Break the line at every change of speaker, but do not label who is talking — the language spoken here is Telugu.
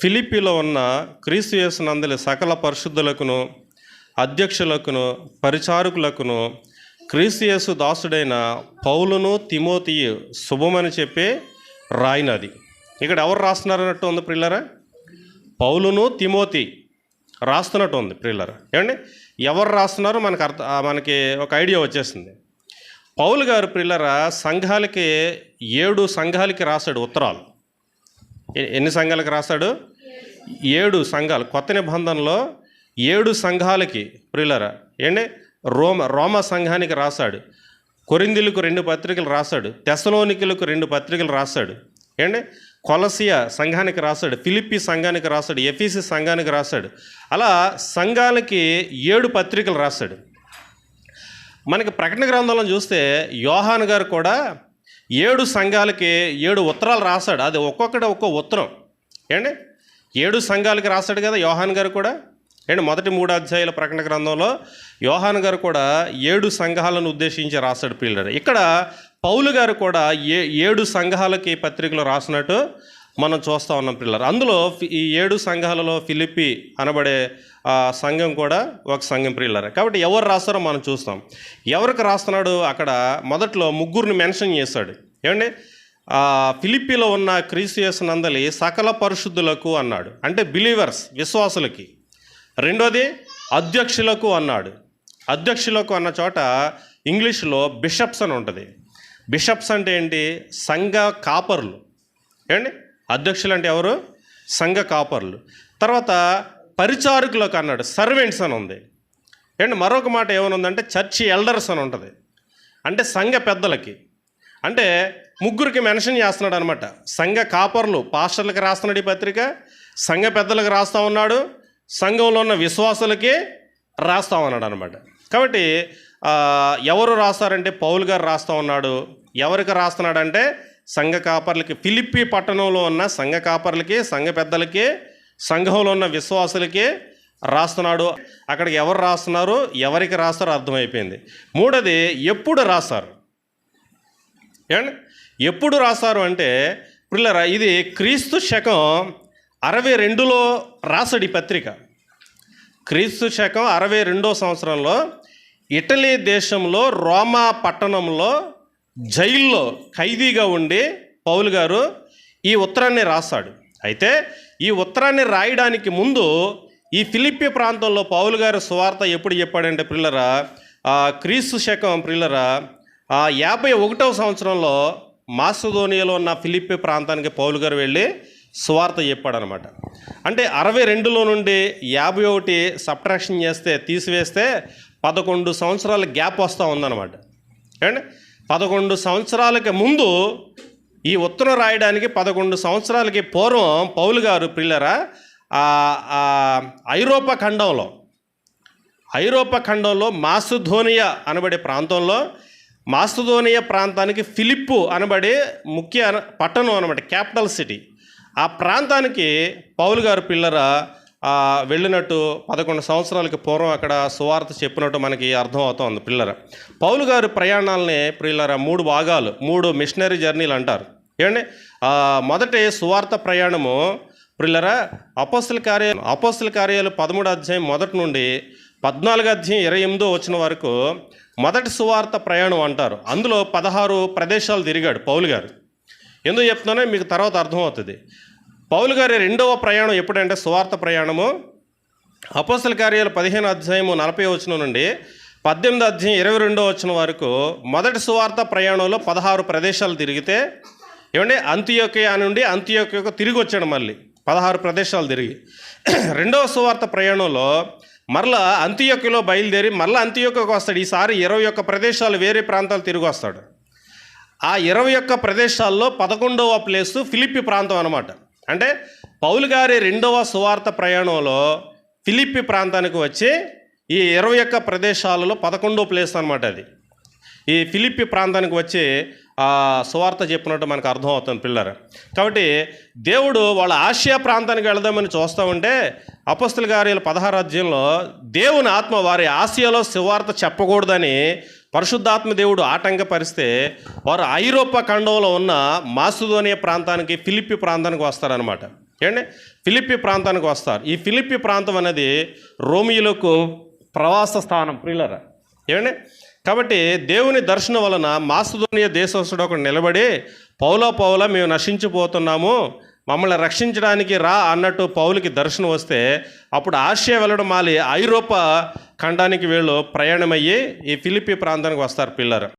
ఫిలిపిలో ఉన్న క్రీస్తు యేసునందలి సకల పరిశుద్ధులకును అధ్యక్షులకును పరిచారకులకును క్రీస్తుయేసు దాసుడైన పౌలును తిమోతియు శుభమని చెప్పి రాయినది. ఇక్కడ ఎవరు రాస్తున్నారన్నట్టు ఉంది ప్రిల్లరా? పౌలును తిమోతి రాస్తున్నట్టు ఉంది ప్రిల్లరా. ఏమండి? ఎవరు రాస్తున్నారో మనకు అర్థ మనకి ఒక ఐడియా వచ్చేసింది. పౌలు గారు ప్రిల్లరా సంఘాలకి ఏడు సంఘాలకి రాశాడు ఉత్తరాలు. ఎన్ని సంఘాలకు రాస్తాడు? ఏడు సంఘాలు. కొత్త నిబంధనలో ఏడు సంఘాలకి ప్రియులరా ఏంటి? రోమ రోమ సంఘానికి రాశాడు కొరిందిలకు రెండు పత్రికలు రాశాడు తెసలోనికులకు రెండు పత్రికలు రాశాడు ఏంటి? కొలసియా సంఘానికి రాశాడు ఫిలిప్పి సంఘానికి రాశాడు ఎఫీసి సంఘానికి రాశాడు అలా సంఘాలకి ఏడు పత్రికలు రాశాడు మనకి ప్రకటన గ్రంథంలో చూస్తే యోహాన్ గారు కూడా ఏడు సంఘాలకి ఏడు ఉత్తరాలు రాశాడు. అది ఒక్కొక్కటి ఒక్కో ఉత్తరం. ఏండి ఏడు సంఘాలకి రాశాడు కదా యోహాన్ గారు కూడా? ఏంటి? మొదటి మూడు అధ్యాయుల ప్రకటన గ్రంథంలో యోహాన్ గారు కూడా ఏడు సంఘాలను ఉద్దేశించి రాశాడు పిల్లడు ఇక్కడ పౌలు గారు కూడా ఏ ఏడు సంఘాలకి పత్రికలు రాసినట్టు మనం చూస్తూ ఉన్నాం పిల్లలు. అందులో ఈ ఏడు సంఘాలలో ఫిలిపి అనబడే సంఘం కూడా ఒక సంఘం ప్రియులరే. కాబట్టి ఎవరు రాస్తారో మనం చూస్తాం. ఎవరికి రాస్తున్నాడు? అక్కడ మొదట్లో ముగ్గురిని మెన్షన్ చేశాడు. ఏమండి? ఫిలిపిలో ఫిలిప్పీలో ఉన్న క్రీసియస్ నందలి సకల పరిశుద్ధులకు అన్నాడు. అంటే బిలీవర్స్ విశ్వాసులకి. రెండోది అధ్యక్షులకు అన్నాడు. అధ్యక్షులకు అన్న చోట ఇంగ్లీష్లో బిషప్స్ అని ఉంటుంది. బిషప్స్ అంటే ఏంటి? సంఘ కాపర్లు. ఏమండి? అధ్యక్షులు అంటే ఎవరు? సంఘ కాపర్లు. తర్వాత పరిచారకులకు అన్నాడు సర్వెంట్స్ అని ఉంది. ఏంటి మరొక మాట ఏమనుందంటే చర్చి ఎల్డర్స్ అని ఉంటుంది. అంటే సంఘ పెద్దలకి. అంటే ముగ్గురికి మెన్షన్ చేస్తున్నాడు అనమాట సంఘ కాపర్లు పాస్టర్లకు రాస్తున్నాడు ఈ పత్రిక సంఘ పెద్దలకు రాస్తా ఉన్నాడు సంఘంలో ఉన్న విశ్వాసులకి రాస్తా ఉన్నాడు అనమాట కాబట్టి ఎవరు రాస్తారంటే పౌల్ గారు రాస్తా ఉన్నాడు. ఎవరికి రాస్తున్నాడంటే సంఘ కాపర్లకి ఫిలిప్పి పట్టణంలో ఉన్న సంఘ కాపర్లకి సంఘ పెద్దలకి సంఘంలో ఉన్న విశ్వాసులకి రాస్తున్నాడు. అక్కడికి ఎవరు రాస్తున్నారు ఎవరికి రాస్తారో అర్థమైపోయింది. మూడోది ఎప్పుడు రాస్తారు? ఏమండి? ఎప్పుడు రాస్తారు అంటే పిల్లరా ఇది క్రీస్తు శకం అరవై రెండులో రాసడి పత్రిక. క్రీస్తు శకం అరవై రెండో సంవత్సరంలో ఇటలీ దేశంలో రోమా పట్టణంలో జైల్లో ఖైదీగా ఉండి పౌలు గారు ఈ ఉత్తరాన్ని రాస్తాడు అయితే ఈ ఉత్తరాన్ని రాయడానికి ముందు ఈ ఫిలిప్పి ప్రాంతంలో పౌలు గారు సువార్త ఎప్పుడు చెప్పాడంటే పిల్లరా ఆ, క్రీస్తు శకం పిల్లరా ఆ, యాభై ఒకటవ సంవత్సరంలో మాసుధోనియాలో ఉన్న ఫిలిప్పి ప్రాంతానికి పౌలు గారు వెళ్ళి సువార్త చెప్పాడనమాట. అంటే అరవై రెండులో నుండి యాభై ఒకటి సబ్ట్రాక్షన్ చేస్తే తీసివేస్తే పదకొండు సంవత్సరాల గ్యాప్ వస్తూ ఉందన్నమాట ఏమండి పదకొండు సంవత్సరాలకి ముందు ఈ ఉత్తరం రాయడానికి పదకొండు సంవత్సరాలకి పూర్వం పౌలు గారు పిల్లరా ఐరోపా ఖండంలో ఐరోపా ఖండంలో మాసుధోనియా అనబడే ప్రాంతంలో మాసుధోనియా ప్రాంతానికి ఫిలిప్పు అనబడే ముఖ్య పట్టణం అనమాట క్యాపిటల్ సిటీ. ఆ ప్రాంతానికి పౌలు గారు పిల్లర వెళ్ళినట్టు పదకొండు సంవత్సరాలకి పూర్వం అక్కడ సువార్త చెప్పినట్టు మనకి అర్థమవుతోంది పిల్లర. పౌలు గారి ప్రయాణాలని పిల్లర మూడు భాగాలు మూడు మిషనరీ జర్నీలు అంటారు. ఏమండి? మొదటి సువార్త ప్రయాణము పిల్లర అపోస్తుల కార్యాలు అపోస్తుల కార్యాలు పదమూడు అధ్యాయం మొదటి నుండి పద్నాలుగు అధ్యాయం ఇరవై ఎనిమిదో వచ్చిన వరకు మొదటి సువార్త ప్రయాణం అంటారు. అందులో పదహారు ప్రదేశాలు తిరిగాడు పౌలు గారు. ఎందుకు చెప్తున్నానో మీకు తర్వాత అర్థమవుతుంది. పౌలు గారి రెండవ ప్రయాణం ఎప్పుడంటే సువార్త ప్రయాణము. అపోసల కార్యాలు పదిహేను అధ్యాయము నలభై వచ్చిన నుండి పద్దెనిమిది అధ్యాయం ఇరవై రెండో వచ్చిన వరకు మొదటి సువార్త ప్రయాణంలో పదహారు ప్రదేశాలు తిరిగితే ఏమంటే అంత్యోకయా నుండి అంత్యోకయకు తిరిగి వచ్చాడు మళ్ళీ. పదహారు ప్రదేశాలు తిరిగి. రెండవ సువార్త ప్రయాణంలో మరలా అంత్యోకలో బయలుదేరి మరలా అంత్యోకకు వస్తాడు. ఈసారి ఇరవై ఒక్క ప్రదేశాలు వేరే ప్రాంతాలు తిరిగి వస్తాడు. ఆ ఇరవై ఒక్క ప్రదేశాల్లో పదకొండవ ప్లేసు ఫిలిప్పి ప్రాంతం అనమాట అంటే పౌలు గారి రెండవ సువార్త ప్రయాణంలో ఫిలిప్పి ప్రాంతానికి వచ్చి ఈ ఇరవై ఒక్క ప్రదేశాలలో పదకొండో ప్లేస్ అనమాట అది. ఈ ఫిలిప్పి ప్రాంతానికి వచ్చి ఆ సువార్త చెప్పినట్టు మనకు అర్థమవుతుంది పిల్లర. కాబట్టి దేవుడు వాళ్ళ ఆసియా ప్రాంతానికి వెళదామని చూస్తూ ఉంటే అపస్తుల గారి పదహారు దేవుని ఆత్మ వారి ఆసియాలో సువార్త చెప్పకూడదని పరిశుద్ధాత్మ దేవుడు ఆటంకపరిస్తే వారు ఐరోపా ఖండంలో ఉన్న మాసుదోనియ ప్రాంతానికి ఫిలిప్పి ప్రాంతానికి వస్తారనమాట ఏమండి ఫిలిప్పి ప్రాంతానికి వస్తారు. ఈ ఫిలిప్పి ప్రాంతం అనేది రోమియోలకు ప్రవాస స్థానం ప్రియులరా ఏమండి కాబట్టి దేవుని దర్శనం వలన మాసుధోనియ దేశస్తుడు ఒకడు నిలబడి పౌలో పౌల మేము నశించిపోతున్నాము మమ్మల్ని రక్షించడానికి రా అన్నట్టు పౌలకి దర్శనం వస్తే అప్పుడు ఆసియా వెళ్ళడం మాలి ఐరోపా ఖండానికి వీళ్ళు ప్రయాణమయ్యి ఈ ఫిలిప్పి ప్రాంతానికి వస్తారు పిల్లలు.